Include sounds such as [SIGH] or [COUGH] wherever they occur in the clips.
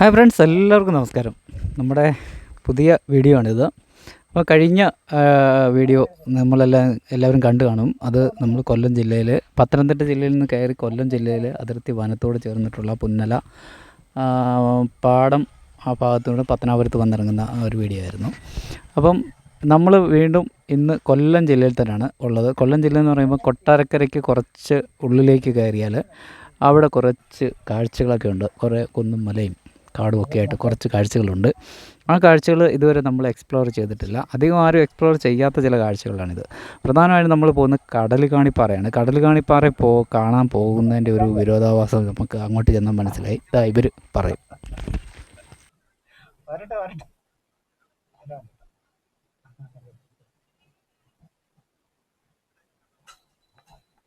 Hi friends എല്ലാവർക്കും നമസ്കാരം. നമ്മുടെ പുതിയ വീഡിയോ ആണിത്. അപ്പോൾ കഴിഞ്ഞ വീഡിയോ നമ്മളെല്ലാം എല്ലാവരും കണ്ടു കാണും. അത് നമ്മൾ കൊല്ലം ജില്ലയിൽ പത്തനംതിട്ട ജില്ലയിൽ നിന്ന് കയറി കൊല്ലം ജില്ലയിൽ അതിർത്തി വനത്തോട് ചേർന്നിട്ടുള്ള പുന്നല പാടം ആ ഭാഗത്തൂടെ പത്തനാപുരത്ത് വന്നിറങ്ങുന്ന ഒരു വീഡിയോ ആയിരുന്നു. അപ്പം നമ്മൾ വീണ്ടും ഇന്ന് കൊല്ലം ജില്ലയിൽ തന്നെയാണ് ഉള്ളത്. കൊല്ലം ജില്ല എന്ന് പറയുമ്പോൾ കൊട്ടാരക്കരയ്ക്ക് കുറച്ച് ഉള്ളിലേക്ക് കയറിയാൽ അവിടെ കുറച്ച് കാഴ്ചകളൊക്കെ ഉണ്ട്. കുറേ കുന്നും മലയും കാടും ഒക്കെ ആയിട്ട് കുറച്ച് കാഴ്ചകളുണ്ട്. ആ കാഴ്ചകൾ ഇതുവരെ നമ്മൾ എക്സ്പ്ലോർ ചെയ്തിട്ടില്ല. അധികം ആരും എക്സ്പ്ലോർ ചെയ്യാത്ത ചില കാഴ്ചകളാണിത്. പ്രധാനമായും നമ്മൾ പോകുന്ന കടൽ കാണിപ്പാറയാണ് കടൽ കാണിപ്പാറ പോ കാണാൻ പോകുന്നതിന്റെ ഒരു വിരോധാഭാസം നമുക്ക് അങ്ങോട്ട് ചെന്നാൽ മനസ്സിലായി. ഇതാ ഇവർ പറയും. വരട്ടെ വരട്ടെ.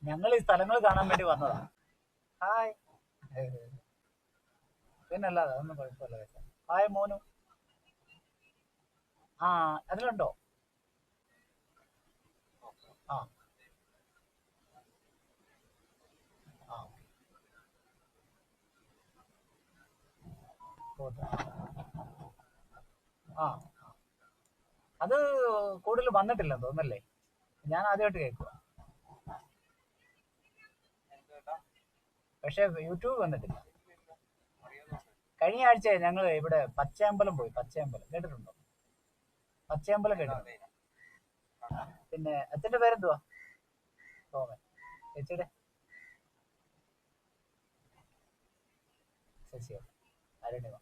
ഞങ്ങൾ ഈ സ്ഥലങ്ങൾ കാണാൻ വേണ്ടി വന്നതാണ് ഹായ്. പിന്നല്ലാതെ ഒന്നും കുഴപ്പമില്ല കേട്ടോ. ഹായ് മോനു. ആ അതിലുണ്ടോ? ആ. ആ. ഓക്കെ ആ. അത് കൂടുതൽ വന്നിട്ടില്ലെന്ന് തോന്നല്ലേ? ഞാൻ ആദ്യമായിട്ട് കേൾക്കുക പക്ഷെ യൂട്യൂബ് വന്നിട്ടില്ല. കഴിഞ്ഞ ആഴ്ച ഞങ്ങൾ ഇവിടെ പച്ചയമ്പലം പോയി പച്ചയമ്പലം. കേട്ടിട്ടുണ്ടോ? പച്ചയമ്പലം കേട്ടിട്ടുണ്ടോ പിന്നെ അച്ഛന്റെ പേരെന്തുവാ? സോമൻ. ചേച്ചിയുടെ? ശശിയോ? അരുണിമ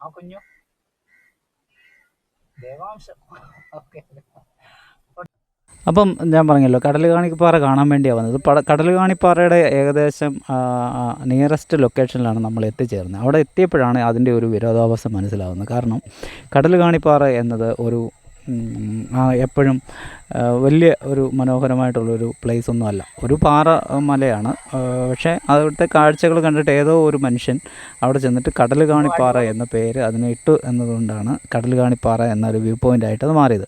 ആ കുഞ്ഞു? ദേവാംശം. ഓക്കെ. അപ്പം ഞാൻ പറഞ്ഞല്ലോ കടൽ കാണിപ്പാറ കാണാൻ വേണ്ടിയാണ് വന്നത്. പട കടൽ കാണിപ്പാറയുടെ ഏകദേശം നിയറസ്റ്റ് ലൊക്കേഷനിലാണ് നമ്മൾ എത്തിച്ചേർന്നത്. അവിടെ എത്തിയപ്പോഴാണ് അതിന്റെ ഒരു വിരോധാഭാസം മനസ്സിലാവുന്നത്. കാരണം കടൽ കാണിപ്പാറ എന്നത് ഒരു എപ്പോഴും വലിയ ഒരു മനോഹരമായിട്ടുള്ളൊരു പ്ലേസ് ഒന്നും അല്ല. ഒരു പാറ മലയാണ്. പക്ഷേ അവിടുത്തെ കാഴ്ചകൾ കണ്ടിട്ട് ഏതോ ഒരു മനുഷ്യൻ അവിടെ ചെന്നിട്ട് കടൽ കാണിപ്പാറ എന്ന പേര് അതിനെ ഇട്ടു എന്നതുകൊണ്ടാണ് കടൽ കാണിപ്പാറ എന്നൊരു വ്യൂ പോയിന്റ് ആയിട്ട് അത് മാറിയത്.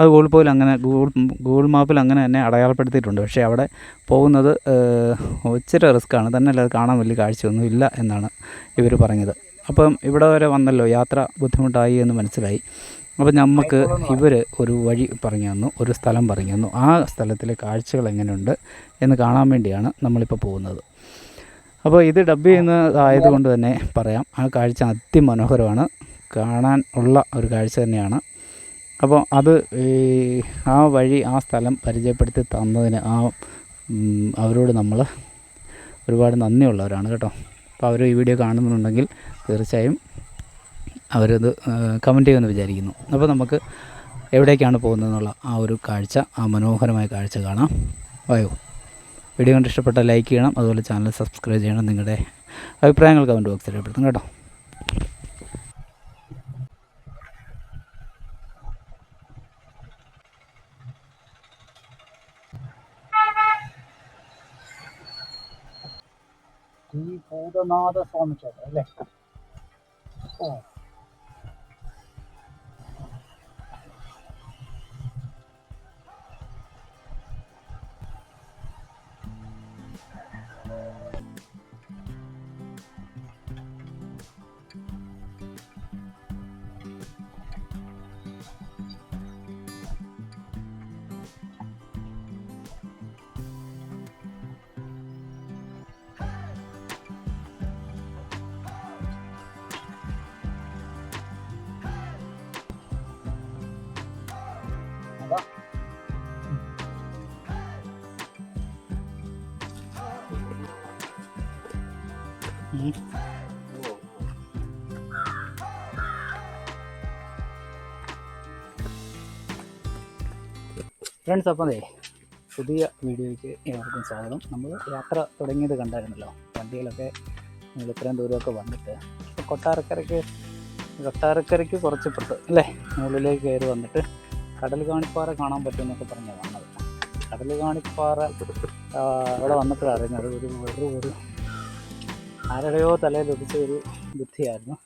അത് ഗൂഗിൾ പോയിൽ അങ്ങനെ ഗൂഗിൾ ഗൂഗിൾ മാപ്പിൽ അങ്ങനെ തന്നെ അടയാളപ്പെടുത്തിയിട്ടുണ്ട്. പക്ഷേ അവിടെ പോകുന്നത് ഒച്ചിരി റിസ്ക്കാണ് തന്നെയല്ല അത് കാണാൻ വലിയ കാഴ്ചയൊന്നും ഇല്ല എന്നാണ് ഇവർ പറഞ്ഞത്. അപ്പം ഇവിടെ വരെ വന്നല്ലോ യാത്ര ബുദ്ധിമുട്ടായി എന്ന് മനസ്സിലായി. അപ്പം നമുക്ക് ഇവർ ഒരു വഴി പറഞ്ഞു തന്നു ഒരു സ്ഥലം പറഞ്ഞു തന്നു ആ സ്ഥലത്തിലെ കാഴ്ചകൾ എങ്ങനെയുണ്ട് എന്ന് കാണാൻ വേണ്ടിയാണ് നമ്മളിപ്പോൾ പോകുന്നത്. അപ്പോൾ ഇത് ഡബ് ചെയ്യുന്നതായതുകൊണ്ട് തന്നെ പറയാം ആ കാഴ്ച അതിമനോഹരമാണ്. കാണാൻ ഉള്ള ഒരു കാഴ്ച തന്നെയാണ്. അപ്പോൾ അത് ഈ ആ വഴി ആ സ്ഥലം പരിചയപ്പെടുത്തി തന്നതിന് ആ അവരോട് നമ്മൾ ഒരുപാട് നന്ദിയുള്ളവരാണ് കേട്ടോ. അപ്പോൾ അവർ ഈ വീഡിയോ കാണുന്നുണ്ടെങ്കിൽ തീർച്ചയായും അവരത് കമന്റ് ചെയ്യുമെന്ന് വിചാരിക്കുന്നു. അപ്പോൾ നമുക്ക് എവിടേക്കാണ് പോകുന്നതെന്നുള്ള ആ ഒരു കാഴ്ച ആ മനോഹരമായ കാഴ്ച കാണാം. വായോ. വീഡിയോ കണ്ട് ഇഷ്ടപ്പെട്ട ലൈക്ക് ചെയ്യണം അതുപോലെ ചാനൽ സബ്സ്ക്രൈബ് ചെയ്യണം നിങ്ങളുടെ അഭിപ്രായങ്ങൾ കമന്റ് ബോക്സിൽ രേഖപ്പെടുത്തും കേട്ടോ. ഈ ഭൂതനാഥ സ്വാമി ക്ഷേത്രം അല്ലേ? ഫ്രണ്ട്സ് അപ്പം അതെ പുതിയ വീഡിയോയ്ക്ക് ഏവർക്കും സ്വാഗതം. നമ്മൾ യാത്ര തുടങ്ങിയത് കണ്ടായിരുന്നല്ലോ. വണ്ടിയിലൊക്കെ നമ്മൾ ഇത്രയും ദൂരമൊക്കെ വന്നിട്ട് ഇപ്പോൾ കൊട്ടാരക്കരയ്ക്ക് കൊട്ടാരക്കരയ്ക്ക് കുറച്ച് ഇപ്പുറത്ത് അല്ലേ? മുകളിലേക്ക് കയറി വന്നിട്ട് കടൽ കാണിപ്പാറ കാണാൻ പറ്റുമെന്നൊക്കെ പറഞ്ഞാൽ വന്നത്. കടൽ കാണിപ്പാറ അവിടെ വന്നപ്പോഴാണ് അറിഞ്ഞത്. ഒരു വെറു ഒരു ആരുടെയോ തലയിൽ ഒതിച്ച ഒരു ബുദ്ധിയായിരുന്നു.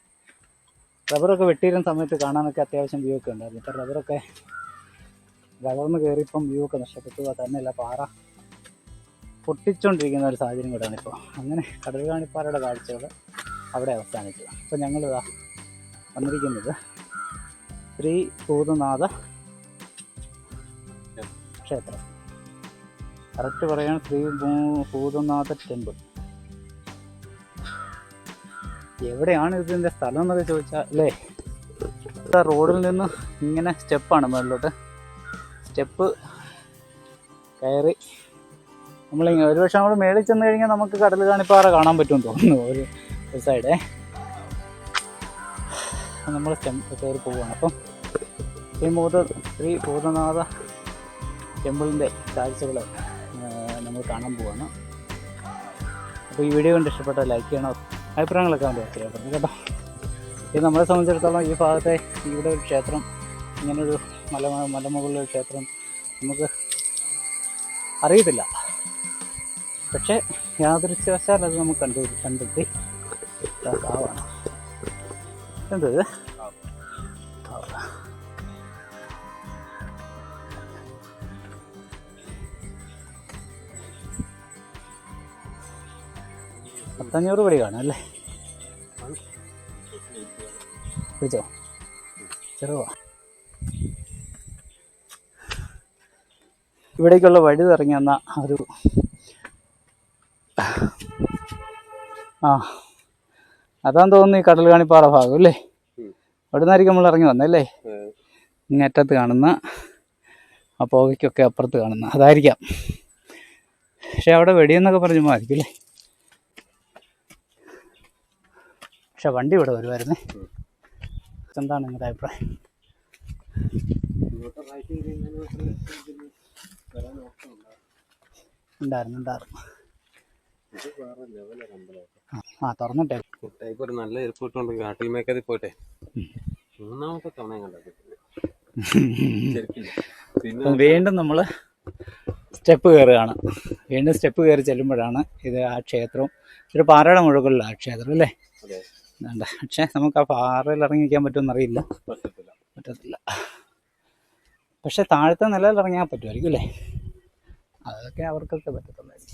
റബ്ബറൊക്കെ വെട്ടിയിരുന്ന സമയത്ത് കാണാനൊക്കെ അത്യാവശ്യം വ്യൂ ഒക്കെ ഉണ്ടായിരുന്നു. ഇപ്പം റബ്ബറൊക്കെ വളർന്ന് കയറിയപ്പം വ്യൂ ഒക്കെ നഷ്ടപ്പെട്ടു. തന്നെയല്ല പാറ പൊട്ടിച്ചുകൊണ്ടിരിക്കുന്ന ഒരു സാഹചര്യം കൂടെയാണ് ഇപ്പോൾ. അങ്ങനെ കടൽ കാണിപ്പാറയുടെ കാഴ്ചകൾ അവിടെ അവസാനിച്ചു അപ്പോൾ ഞങ്ങൾ വന്നിരിക്കുന്നത് ശ്രീ ഭൂതനാഥ ക്ഷേത്രം. കറക്റ്റ് പറയാൻ ശ്രീ ഭൂതനാഥ ടെമ്പിൾ. എവിടെയാണ് ഇതിന്റെ സ്ഥലം എന്നൊക്കെ ചോദിച്ചാൽ അല്ലേ? റോഡിൽ നിന്ന് ഇങ്ങനെ സ്റ്റെപ്പാണ് മുകളിലോട്ട്. സ്റ്റെപ്പ് കയറി. നമ്മൾ ഒരു പക്ഷേ നമ്മൾ മേളിൽ ചെന്ന് കഴിഞ്ഞാൽ നമുക്ക് കടൽ കാണിപ്പാറ കാണാൻ പറ്റുമെന്ന് തോന്നുന്നു ഒരു ഒരു സൈഡേ നമ്മൾ സ്റ്റെപ്പ് കയറി പോവുകയാണ് അപ്പം ശ്രീ മൂത ശ്രീ ഭൂതനാഥ ടെമ്പിളിന്റെ കാഴ്ചകൾ നമ്മൾ കാണാൻ പോവാണ്. അപ്പോൾ ഈ വീഡിയോ കണ്ട് ഇഷ്ടപ്പെട്ട ലൈക്ക് ചെയ്യണം. അഭിപ്രായങ്ങളൊക്കെ വേണ്ടി വ്യക്തമാക്കണം കേട്ടോ. ഇത് നമ്മളെ സംബന്ധിച്ചിടത്തോളം ഈ ഭാഗത്തെ ഇവിടെ ഒരു ക്ഷേത്രം ഇങ്ങനൊരു മല മലമുകളിലെ ക്ഷേത്രം നമുക്ക് അറിയത്തില്ല. പക്ഷേ യാദൃശ്യവശാൽ അത് നമുക്ക് കണ്ടു കണ്ടെത്തി. കാവാണ് എന്ത്. പത്തഞ്ഞൂറ് പടി കാണും അല്ലേ? പിടിച്ചോ ചെറുവാ. ഇവിടേക്കുള്ള വഴി ഇറങ്ങി വന്ന ഒരു ആ അതാന്ന് തോന്നുന്നു ഈ കടൽ കാണിപ്പാറ ഭാഗം അല്ലേ? അവിടെ നിന്നായിരിക്കും നമ്മൾ ഇറങ്ങി വന്നല്ലേ ഇങ്ങറ്റത്ത് കാണുന്ന ആ പുകയ്ക്കൊക്കെ അപ്പുറത്ത് കാണുന്ന അതായിരിക്കാം. പക്ഷെ അവിടെ വെടിയെന്നൊക്കെ പറഞ്ഞു മാറിക്കും അല്ലേ? പക്ഷെ വണ്ടി ഇവിടെ വരുമായിരുന്നേ എന്താണ് നിങ്ങളുടെ അഭിപ്രായം? ഉണ്ടായിരുന്നു ഉണ്ടായിരുന്നു. ആ, തുറന്നിട്ടേ. കുട്ടായിക്ക് ഒരു നല്ല ചെരുപ്പ് ഇട്ടുകൊണ്ട് കാട്ടിൽ മേക്കതി പോട്ടെ മൂന്നാമത്തെ തവണ കണ്ടത് പിന്നെ വീണ്ടും നമ്മൾ സ്റ്റെപ്പ് കയറുകയാണ്. വീണ്ടും സ്റ്റെപ്പ് കയറി ചെല്ലുമ്പോഴാണ് ഇത് ആ ക്ഷേത്രവും ഒരു പാറയുടെ മുഴുകളിലാണ് ആ ക്ഷേത്രം അല്ലേ? പക്ഷേ നമുക്ക് ആ പാറയിൽ ഇറങ്ങി നിൽക്കാൻ പറ്റുമെന്ന് അറിയില്ല പറ്റത്തില്ല. പറ്റത്തില്ല. പക്ഷെ താഴത്തെ നിലയിൽ ഇറങ്ങാൻ പറ്റുമായിരിക്കും അല്ലേ? അതൊക്കെ അവർക്കൊക്കെ പറ്റത്തുള്ളായിരിക്കും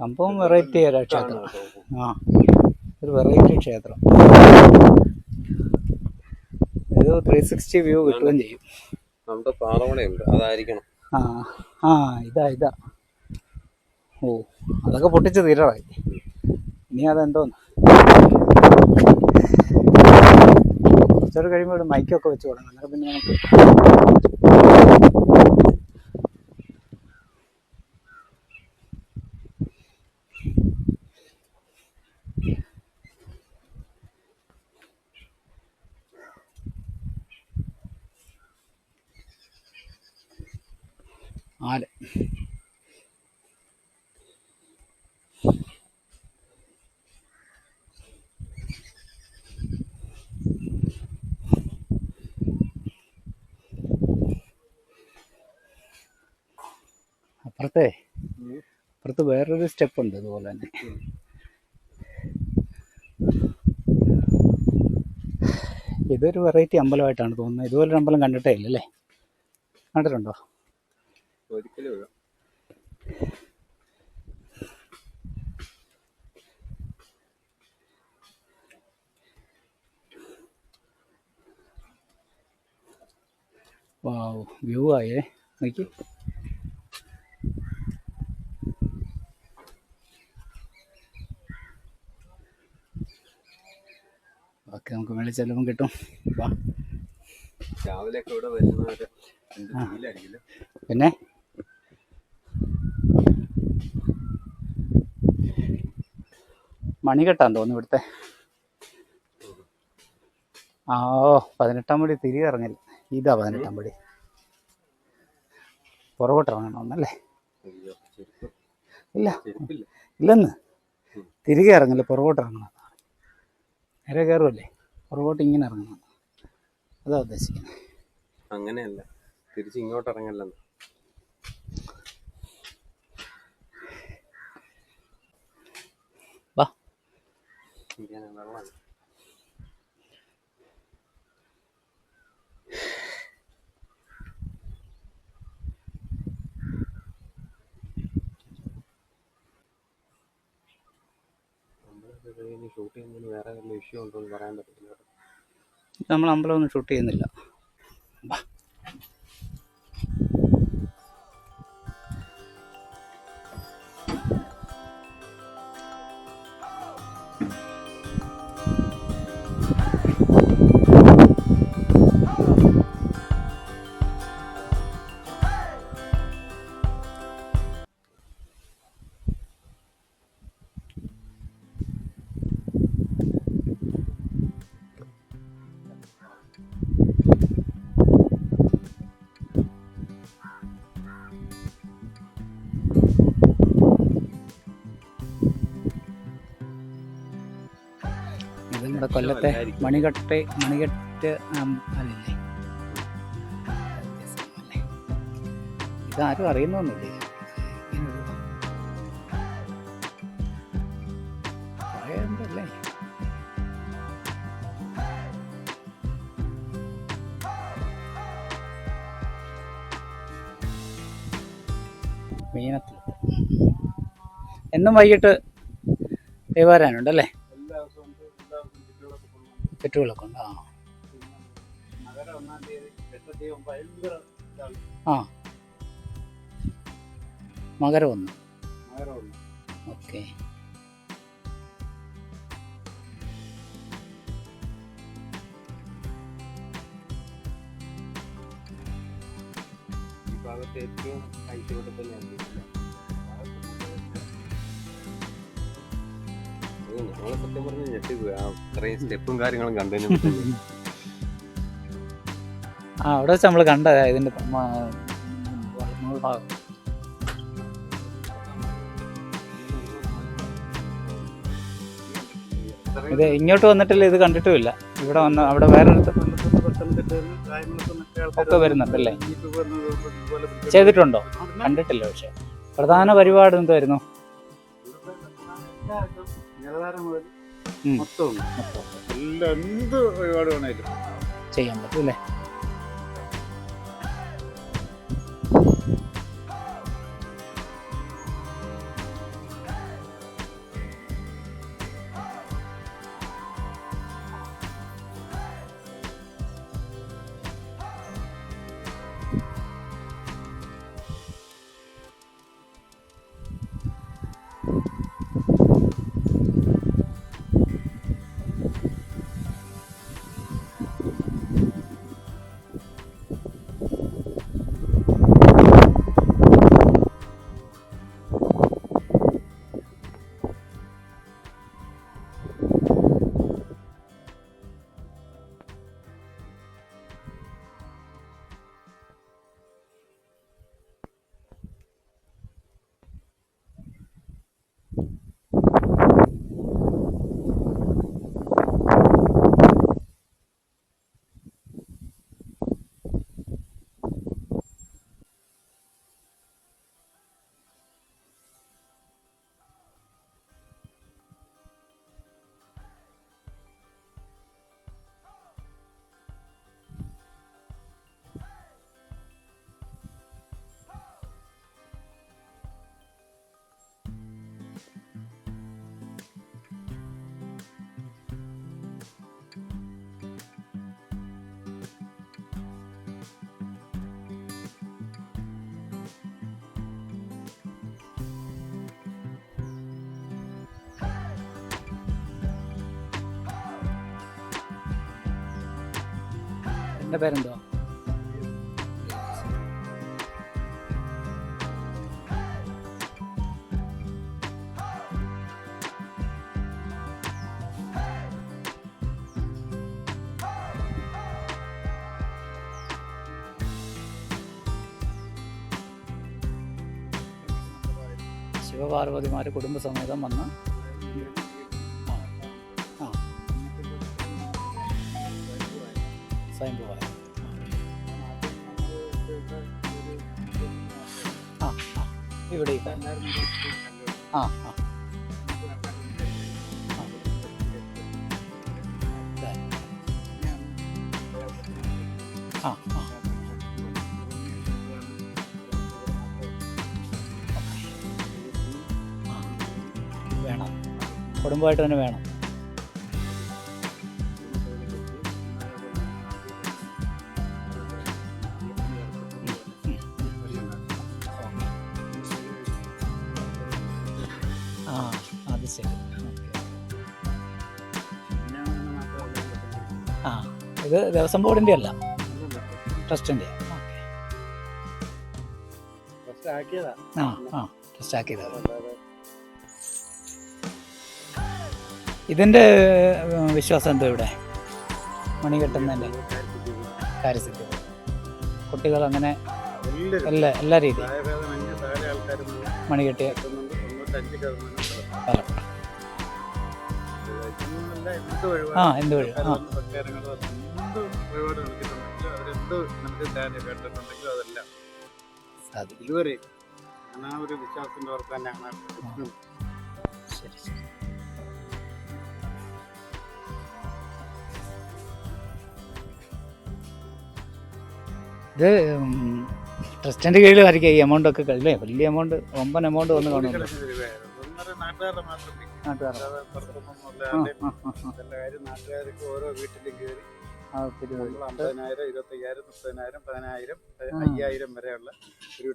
സംഭവം വെറൈറ്റി ഒരു ക്ഷേത്രം. ആ ഒരു വെറൈറ്റി ക്ഷേത്രം. ഒരു ത്രീ സിക്സ്റ്റി വ്യൂ കിട്ടുകയും ചെയ്യും. നമ്മുടെ പാറമണയുണ്ട് അതായിരിക്കണം. ആ ആ ഇതാ ഇതാ. ഓ അതൊക്കെ പൊട്ടിച്ച് തീരാറായി. ഇനി അതെന്തോന്ന്? കുറച്ചൊരു കഴിയുമ്പോൾ ഇവിടെ മൈക്കൊക്കെ വെച്ച് തുടങ്ങാം. അന്നേരം പിന്നെ നമുക്ക് അപ്പുറത്തെ അപ്പുറത്ത് വേറൊരു സ്റ്റെപ്പ് ഉണ്ട് അതുപോലെ തന്നെ. ഇതൊരു വെറൈറ്റി അമ്പലമായിട്ടാണ് തോന്നുന്നത്. ഇതുപോലൊരു അമ്പലം കണ്ടിട്ടേ ഇല്ലല്ലേ കണ്ടിട്ടുണ്ടോ? വാവ് വ്യൂ ആയേ. നോക്കി ഓക്കെ നമുക്ക് മേളിൽ ചെല്ലുമ്പോൾ കിട്ടും. എന്ത് പിന്നെ? മണി കെട്ടാൻ തോന്നുന്നു ഇവിടുത്തെ. ആ ഓ പതിനെട്ടാം പടി തിരികെ ഇറങ്ങില്ല ഇതാ പതിനെട്ടാം പടി. പുറകോട്ട് ഇറങ്ങണമെന്നല്ലേ അയ്യോ ഇല്ല. ഇല്ലെന്ന്. തിരികെ ഇറങ്ങില്ല പുറകോട്ട് ഇറങ്ങണം. നേരെ കയറുമല്ലേ പുറകോട്ട് ഇങ്ങനെ ഇറങ്ങണം. അതാ ഉദ്ദേശിക്കുന്നത് അങ്ങനെയല്ല. തിരിച്ച് ഇങ്ങോട്ട് ഇറങ്ങല്ലെന്ന്. വാ. ഇങ്ങനെ വെള്ളം ഷൂട്ട് ചെയ്യുന്നതിന് വേറെ വല്ല ഇഷ്യൂ ഉണ്ടോ എന്ന് പറയാൻ പറ്റില്ല നമ്മൾ അമ്പലമൊന്നും ഷൂട്ട് ചെയ്യുന്നില്ല. കൊല്ലത്തെ മണികട്ട് മണികെട്ട് അല്ലേ? ഇതാരും അറിയുന്നൊന്നുമില്ലേ. മീനത്തിൽ എന്നും വൈകിട്ട് ദൈവാരാനുണ്ടല്ലേ കൊണ്ടുവന്ന് ഉണ്ട്. ആ. ആ. മകരം ഒന്ന്. ഓക്കെ. ഭാഗത്ത് ഏറ്റവും ഐശ്വര്യത്തിൽ തന്നെയാണ് ഞങ്ങളെ സത്യം പറഞ്ഞ ഞെട്ടിപ്പോയി അത്രയും സ്റ്റെപ്പും കാര്യങ്ങളും കണ്ടതിന് ആ അവിടെ വെച്ച് നമ്മൾ കണ്ട ഇതിന്റെ ഭാഗം. ഇത് ഇങ്ങോട്ട് വന്നിട്ടില്ല ഇത് കണ്ടിട്ടുമില്ല. ഇവിടെ വന്ന അവിടെ വേറെ അടുത്ത് ഒക്കെ വരുന്നുണ്ടല്ലേ ചെയ്തിട്ടുണ്ടോ? കണ്ടിട്ടില്ല പക്ഷെ. പ്രധാന പരിപാടി എന്തായിരുന്നു നിലവാരം മുതൽ. മൊത്തം എല്ലാം എന്ത് ഒരുപാട് വേണേലും. ചെയ്യാൻ പറ്റും അല്ലേ? എന്റെ പേരെന്തോ? ശിവപാർവതിമാർ കുടുംബസമേതം വന്ന് സ്വയംഭൂവായ ആ ആ ഇവിടെ. ആ ആ. ആ. ആ വേണം കുടുംബമായിട്ട് തന്നെ വേണം ദേവസ്വം ബോർഡിന്റെ അല്ല. ട്രസ്റ്റിന്റെ ഇതിന്റെ ആക്കിയതാ ആ ആ ട്രസ്റ്റ് ആക്കിയതാണ് ഇതിന്റെ ഏഹ്, വിശ്വാസം എന്തോ ഇവിടെ? മണി കെട്ടുന്നതിന്റെ കാര്യസിദ്ധി കുട്ടികൾ അങ്ങനെ എല്ലാ എല്ലാ രീതിയും മണി കെട്ടിയ. ആ എന്ത് വഴി? ആ. സാധിക്കും ഇതുവരെ ഞാൻ ആ ഒരു വിശ്വാസത്തിന്റെ തന്നെയാണ്. ശരി ശരി. ഇത് ട്രസ്റ്റിന്റെ കീഴിലായിരിക്കും ഈ എമൗണ്ട് ഒക്കെ അല്ലേ വലിയ എമൗണ്ട് ഒമ്പൻ എമൗണ്ട് വന്ന് കാണുന്നു നാട്ടുകാരുടെ മാത്രം നാട്ടുകാർക്ക് ഓരോ വീട്ടിലും കയറി അമ്പതിനായിരം ഇരുപത്തയ്യായിരം മുപ്പതിനായിരം പതിനായിരം. അയ്യായിരം വരെയുള്ള ഒരു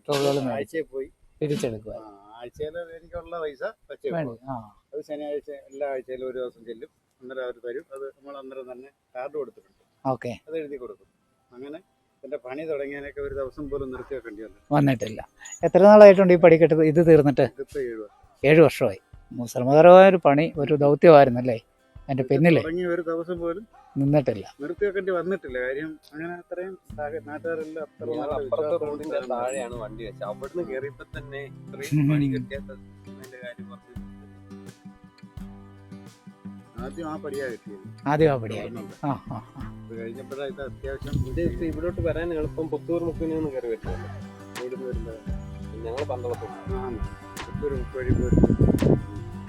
ആഴ്ചയിൽ പോയി. തിരിച്ചെടുക്കുക ആഴ്ചയിൽ എനിക്കുള്ള പൈസ അത് ശനിയാഴ്ച എല്ലാ ആഴ്ചയിലും ഒരു ദിവസം ചെല്ലും. അന്നേരം അവർ തരും. അത് നമ്മൾ അന്നേരം തന്നെ കാർഡ് കൊടുത്തിട്ടുണ്ട്. ഓക്കെ. അത് എഴുതി കൊടുക്കും. അങ്ങനെ എന്റെ പണി തുടങ്ങിയതിനൊക്കെ ഒരു ദിവസം പോലും നിർത്തി വെക്കേണ്ടി വന്നു വന്നിട്ടില്ല. എത്ര നാളായിട്ടുണ്ട് ഈ പടിക്കെട്ട് ഇത് തീർന്നിട്ട്. ഏഴ് വർഷമായി. ശ്രമകരമായ ഒരു പണി ഒരു ദൗത്യമായിരുന്നല്ലേ? അതിന്റെ പിന്നിലെ ഒരു ദിവസം പോലും നിന്നിട്ടില്ല. നിർത്തി വെക്കേണ്ടി വന്നിട്ടില്ല. കാര്യം അങ്ങനെ അത്രയും നാട്ടുകാരെല്ലാം അപ്പുറത്തെ റോഡിന്റെ താഴെയാണ് വണ്ടി വെച്ചത്. അവിടുന്ന് കയറിയപ്പോ തന്നെ ഇത്രയും പണി കിട്ടിയത് കാര്യം പറഞ്ഞു. ആദ്യം ആ പടിയാ കിട്ടിയത്. ആദ്യം ആ പടിയാ തുടർന്നുണ്ട്. ആ ആ ആ. അത് കഴിഞ്ഞപ്പോഴാണ് ഇത് അത്യാവശ്യം ഇവിടെ ഇവിടോട്ട് വരാൻ എളുപ്പം പുത്തൂർ മുക്കിനെ കയറി വരുന്നത് ഇവിടുന്ന് വരുന്നത് ഞങ്ങൾ പന്തളത്തുണ്ട് ആ ഒരു വഴി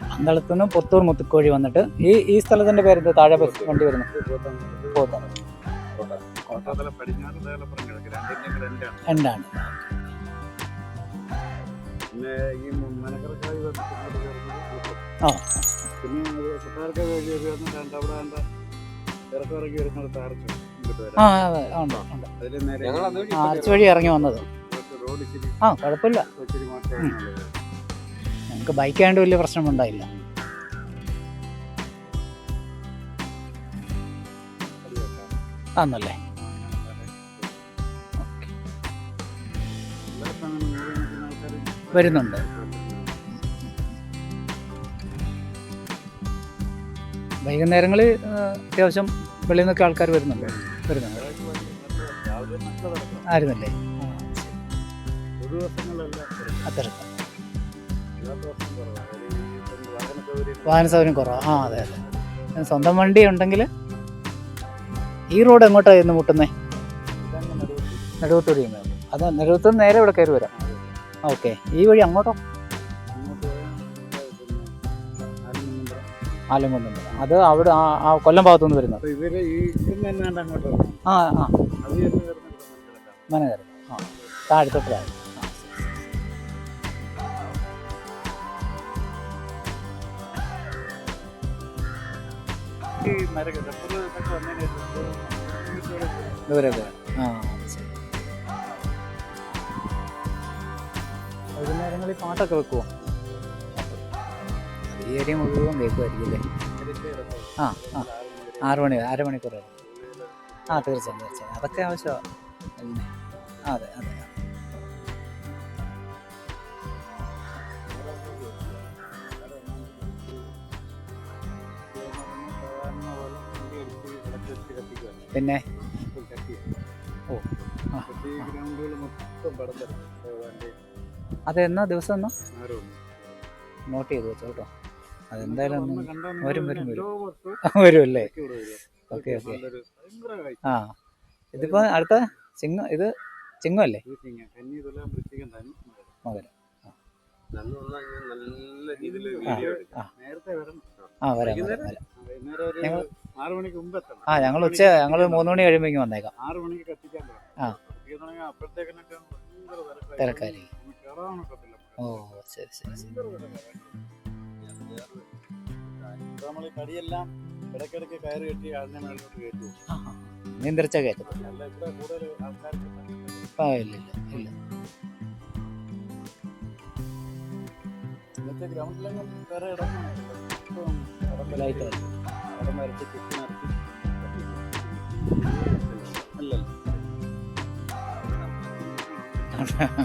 പോയിട്ട് പന്തളത്തുനിന്ന് പുത്തൂർ മുത്തുക്കോഴി വന്നിട്ട് ഈ ഈ സ്ഥലത്തിന്റെ പേര് താഴെ ബസ് വണ്ടി വരുന്നു. രണ്ടാണ്. ആ. ആർച്ച് വഴി ഇറങ്ങി വന്നത്. ആ കുഴപ്പമില്ല. ഇച്ചിരി മാറ്റം ഞങ്ങൾക്ക് ബൈക്ക് ആയതുകൊണ്ട് വലിയ പ്രശ്നമുണ്ടായില്ല ആന്നല്ലേ? വരുന്നുണ്ട്. വൈകുന്നേരങ്ങളിൽ അത്യാവശ്യം വെളിയിൽ നിന്നൊക്കെ ആൾക്കാർ വരുന്നുണ്ട്. വരുന്നുണ്ട്. ആയിരുന്നല്ലേ അത്തരത്തിൽ. വാഹന സൗകര്യം കുറവാണ് ആ അതെ അതെ. സ്വന്തം വണ്ടി ഉണ്ടെങ്കിൽ ഈ റോഡ് എങ്ങോട്ടാണ് ഇന്ന് മുട്ടുന്നത് നെടുവത്തൂരി നടുവിൽ നെടുവത്തൂർ ചെയ്യുന്നത്. അത് നെടുവത്തൂർ നേരെ ഇവിടെ കയറി വരാം. ഓക്കെ. ഈ വഴി അങ്ങോട്ടോ? ആലുമന്തം അത് അവിടെ ആ കൊല്ലം ഭാഗത്തുനിന്ന് വരുന്നത്. ആ ആ. മനകരം ആ. താഴത്തോട്ട് വൈകുന്നേരങ്ങളിൽ പാട്ടൊക്കെ വെക്കുമോ അത് ഈ ഏരിയ മുഴുവൻ കേൾക്കുമായിരിക്കും അല്ലേ? ആ ആ. ആറ് മണി അരമണിക്കൂർ ആ തീർച്ചയായും തീർച്ചയായും. അതൊക്കെ ആവശ്യമാണ് അതെ അതെ. പിന്നെ. ഓ. ആ. കത്തി ഗ്രൗണ്ടുകൾ മൊത്തം പടർന്നു. വണ്ടി അത് എന്നാ ദിവസം എന്നാ? നോട്ട് ചെയ്ത് വെച്ചോ കേട്ടോ. അതെന്തായാലും വരും, വരും, വരും. [LAUGHS] വരും വരുമല്ലേ ഓക്കെ ഓക്കെ. ആ. ഇതിപ്പോ അടുത്ത ചിങ്ങ ഇത് ചിങ്ങല്ലേ ചിങ്ങ. മകരം. ആ. വരാം വരാം വരാം. ഞങ്ങൾ- ആറ് മണിക്ക് മുമ്പ് എത്തണം. ആ ഞങ്ങൾ ഉച്ച ഞങ്ങൾ മൂന്ന് മണി കഴിയുമ്പോഴേക്കും വന്നേക്കാം. ആറ് മണിക്ക് കത്തിക്കാൻ ആ. ഒക്കത്തില്ല. ഓ ശരി ശരി ശരി. നമ്മൾ കടിയെല്ലാം ഇടയ്ക്കിടയ്ക്ക് കയറി കെട്ടി അതിനെ മേളിലോട്ട് കയറ്റും നിയന്ത്രിച്ച കയറ്റം അല്ല ഇവിടെ കൂടുതൽ ആൾക്കാർക്ക് ആ ഇല്ല ഇല്ല ഇല്ല. ഇന്നത്തെ ഗ്രൗണ്ടിലെങ്ങും വേറെ ഇടം ലൈറ്റ് ഇടം വരച്ച് കുത്തി നടത്തി അല്ലല്ലോ.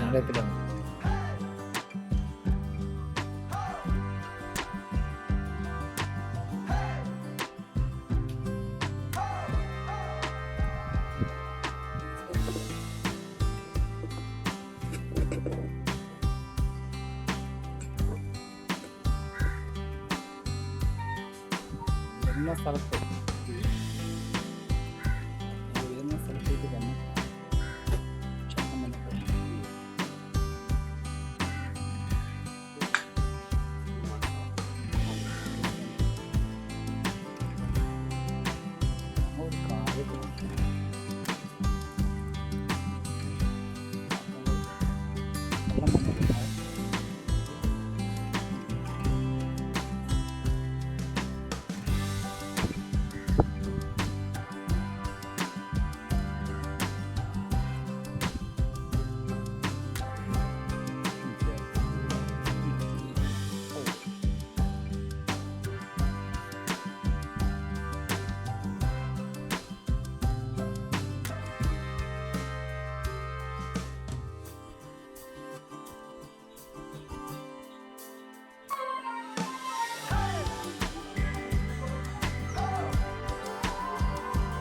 അറിയത്തില്ല വരുന്ന സ്ഥലത്ത്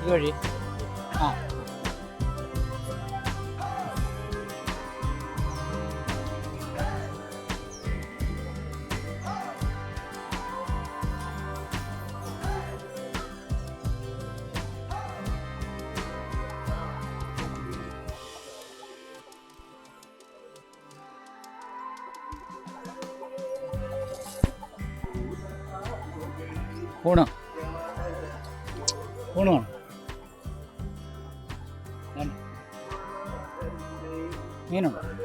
വഴി. ആ. ഊണ്. ഊണ് universe.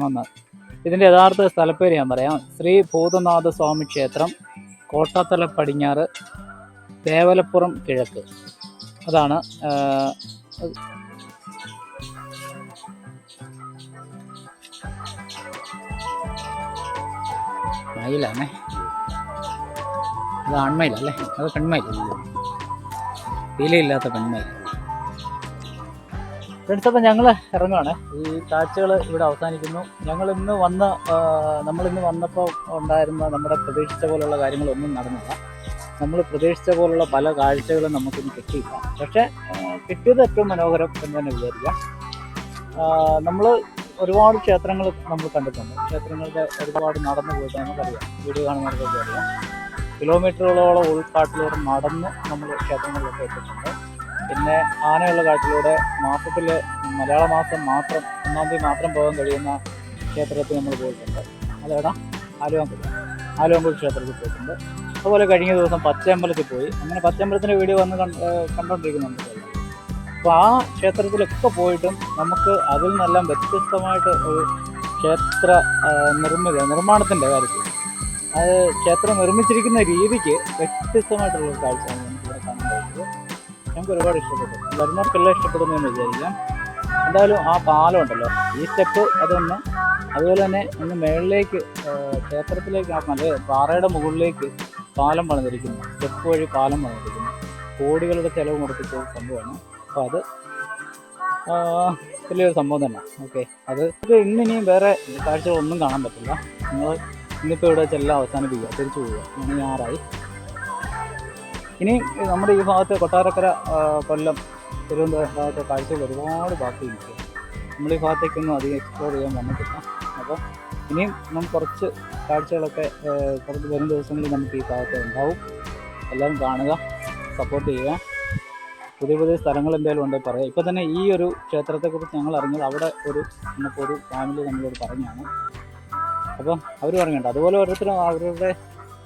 പോണമെന്ന് ഇതിന്റെ യഥാർത്ഥ സ്ഥലപ്പേര് ഞാൻ പറയാം. ശ്രീ ഭൂതനാഥ സ്വാമി ക്ഷേത്രം കോട്ടാത്തല പടിഞ്ഞാറ് തേവലപ്പുറം കിഴക്ക്. അതാണ് മയിലാണേ. അത് ആൺമയിലല്ലേ? അത് പെൺമയിൽ. തീലയില്ലാത്ത പെൺമയിൽ. ഫ്രണ്ട്സ് ഞങ്ങൾ ഇറങ്ങുകയാണ് ഈ കാഴ്ചകൾ ഇവിടെ അവസാനിക്കുന്നു. ഞങ്ങൾ ഇന്ന് വന്ന നമ്മൾ ഇന്ന് വന്നപ്പോൾ ഉണ്ടായിരുന്ന നമ്മുടെ പ്രതീക്ഷിച്ച പോലുള്ള കാര്യങ്ങളൊന്നും നടന്നില്ല. നമ്മൾ പ്രതീക്ഷിച്ച പോലുള്ള പല കാഴ്ചകളും നമുക്കിന്ന് കിട്ടിയില്ല. പക്ഷേ കിട്ടിയത് ഏറ്റവും മനോഹരം എന്ന് തന്നെ വിചാരിക്കാം. നമ്മൾ ഒരുപാട് ക്ഷേത്രങ്ങൾ നമ്മൾ കണ്ടിട്ടുണ്ട്. ക്ഷേത്രങ്ങളുടെ ഒരുപാട് നടന്നു പോയിട്ട് നമുക്കറിയാം. വീഡിയോ കാണുന്നവർക്കൊക്കെ അറിയാം. കിലോമീറ്ററുകളോളം ഉൾക്കാട്ടിലൂടെ നടന്ന് നമ്മൾ ക്ഷേത്രങ്ങളിലൊക്കെ എത്തിയിട്ടുണ്ട്. പിന്നെ ആനയുള്ള കാട്ടിലൂടെ മാസത്തിൽ മലയാള മാസം മാത്രം ഒന്നാം തീയതി മാത്രം പോകാൻ കഴിയുന്ന ക്ഷേത്രത്തിൽ നമ്മൾ പോയിട്ടുണ്ട്. അതേടാ ആലുവാങ്കുടി ആലുവാങ്കുടി ക്ഷേത്രത്തിൽ പോയിട്ടുണ്ട്. അതുപോലെ കഴിഞ്ഞ ദിവസം പച്ചയമ്പലത്തിൽ പോയി. അങ്ങനെ പച്ചയമ്പലത്തിന്റെ വീഡിയോ വന്ന് കണ്ടുകൊണ്ടിരിക്കുന്നുണ്ട് അപ്പോൾ ആ ക്ഷേത്രത്തിലൊക്കെ പോയിട്ടും നമുക്ക് അതിൽ നിന്നെല്ലാം വ്യത്യസ്തമായിട്ട് ഒരു ക്ഷേത്ര നിർമ്മിത നിർമ്മാണത്തിന്റെ കാര്യത്തിൽ. അത് ക്ഷേത്രം നിർമ്മിച്ചിരിക്കുന്ന രീതിക്ക് വ്യത്യസ്തമായിട്ടുള്ള ഒരു കാഴ്ചയാണ്. ഞങ്ങൾക്ക് ഒരുപാട് ഇഷ്ടപ്പെട്ടു. വരുന്നവർക്കെല്ലാം ഇഷ്ടപ്പെടുന്നു എന്ന് വിചാരിക്കാം. എന്തായാലും ആ പാലം ഉണ്ടല്ലോ ഈ സ്റ്റെപ്പ് അതൊന്ന് അതുപോലെ തന്നെ ഒന്ന് മേളിലേക്ക് ക്ഷേത്രത്തിലേക്ക് ആ മല പാറയുടെ മുകളിലേക്ക് പാലം പണിതിരിക്കുന്നു. സ്റ്റെപ്പ് വഴി പാലം പണിതിരിക്കുന്നു. കോടികളുടെ ചിലവ് ഒരു സംഭവമാണ്. അപ്പോൾ അത് വലിയൊരു സംഭവം തന്നെ. ഓക്കെ അത് ഇത് ഇന്നിനിയും വേറെ കാഴ്ചകളൊന്നും കാണാൻ പറ്റില്ല. നിങ്ങൾ ഇന്നിപ്പോൾ ഇവിടെ ചെല്ലാം അവസാനിപ്പിക്കുക. തിരിച്ചു പോവുക. ആറായി ഇനി നമ്മുടെ ഈ ഭാഗത്ത് കൊട്ടാരക്കര കൊല്ലം തിരുവനന്തപുരം ഭാഗത്തെ കാഴ്ചകൾ ഒരുപാട് ബാക്കിയുണ്ട്. നമ്മൾ ഈ ഭാഗത്തേക്കൊന്നും അധികം എക്സ്പ്ലോർ ചെയ്യാൻ വന്നിട്ടില്ല. അപ്പോൾ ഇനിയും നമ്മൾ കുറച്ച് കാഴ്ചകളൊക്കെ കുറച്ച് വരും ദിവസങ്ങളിൽ നമുക്ക് ഈ ഭാഗത്ത് ഉണ്ടാവും. എല്ലാം കാണുക സപ്പോർട്ട് ചെയ്യുക. പുതിയ പുതിയ സ്ഥലങ്ങൾ എന്തെങ്കിലും ഉണ്ടെങ്കിൽ പറയാം ഇപ്പോൾ തന്നെ ഈ ഒരു ക്ഷേത്രത്തെക്കുറിച്ച് ഞങ്ങൾ അറിഞ്ഞത് അവിടെ ഒരു നമുക്ക് ഒരു ഫാമിലി നമ്മളോട് പറഞ്ഞാണ്. അപ്പം അവർ പറഞ്ഞിട്ടുണ്ട്. അതുപോലെ ഓരോരുത്തരും അവരുടെ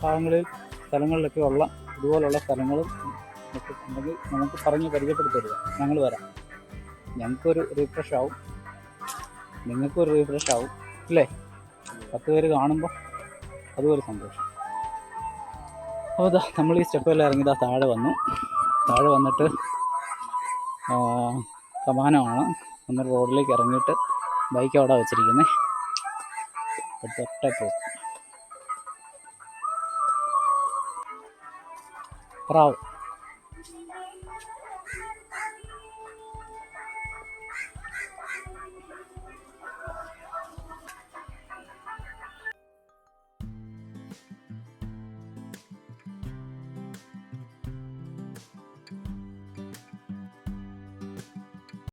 ഭാഗങ്ങളിൽ സ്ഥലങ്ങളിലൊക്കെ ഉള്ള ഇതുപോലുള്ള സ്ഥലങ്ങളും ഉണ്ടെങ്കിൽ നമുക്ക് പറഞ്ഞ് പരിചയപ്പെടുത്തരുത്. ഞങ്ങൾ വരാം. ഞങ്ങൾക്കൊരു റീഫ്രഷ് ആവും. നിങ്ങൾക്കൊരു റീഫ്രഷ് ആവും. അല്ലേ? പത്ത് പേര് കാണുമ്പോൾ അതുപോലെ സന്തോഷം. അപ്പോൾ ഇതാ നമ്മൾ ഈ സ്റ്റെപ്പെല്ലാം ഇറങ്ങി ഇതാ താഴെ വന്നു. താഴെ വന്നിട്ട് സമാനമാണ് ഒന്ന് റോഡിലേക്ക് ഇറങ്ങിയിട്ട് ബൈക്ക് അവിടെ വെച്ചിരിക്കുന്നത് തൊട്ടേ Prawo.